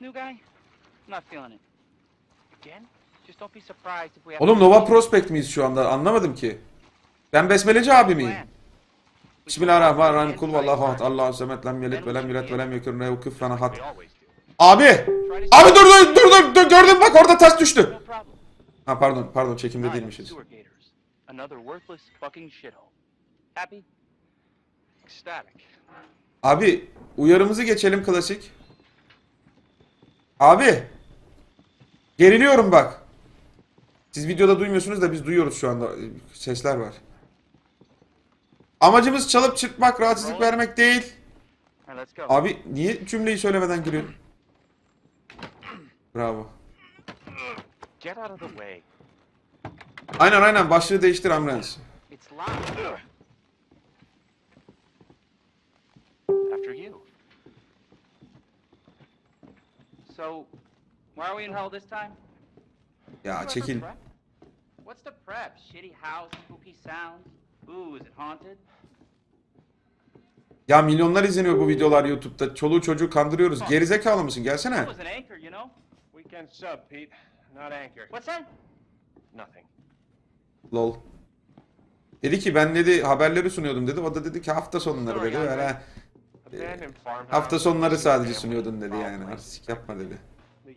new guy? I'm not feeling it. Again? Just don't be surprised if we have Oğlum Nova Prospect miyiz şu anda? Anlamadım ki. Ben Besmeleci abi miyim? Bismillahirrahmanirrahim. Kul vallahu ahad. Allahu semet. Lem yelit ve lem yulet ve lem yekun lehu küffen ahad. Abi! Abi dur dur dur dur dur gördüm bak orada ters düştü. Ha pardon pardon çekimde değilmişiz. Abi uyarımızı geçelim klasik. Abi. Geriliyorum bak. Siz videoda duymuyorsunuz da biz duyuyoruz şu anda. Sesler var. Amacımız çalıp çırpmak, rahatsızlık vermek değil. Abi niye cümleyi söylemeden giriyorsun? Bravo. Aynen aynen başlığı değiştir Amrens. So, why are we in hell this time? Ya çekil. What's the prep? Shitty house, spooky sounds? Ooh, is it haunted? Ya milyonlar izleniyor bu videolar YouTube'da. Çoluğu çocuğu kandırıyoruz. Gerizekalı mısın? Gelsene. That was an anchor, you know? Weekend sub, Pete. Not anchor. What's that? Nothing. Lol. Dedi ki ben dedi haberleri sunuyordum dedi. O da dedi ki hafta sonları dedi. Öyle. Hafta sonları sadece sunuyordun dedi yani. Artistik yapma dedi.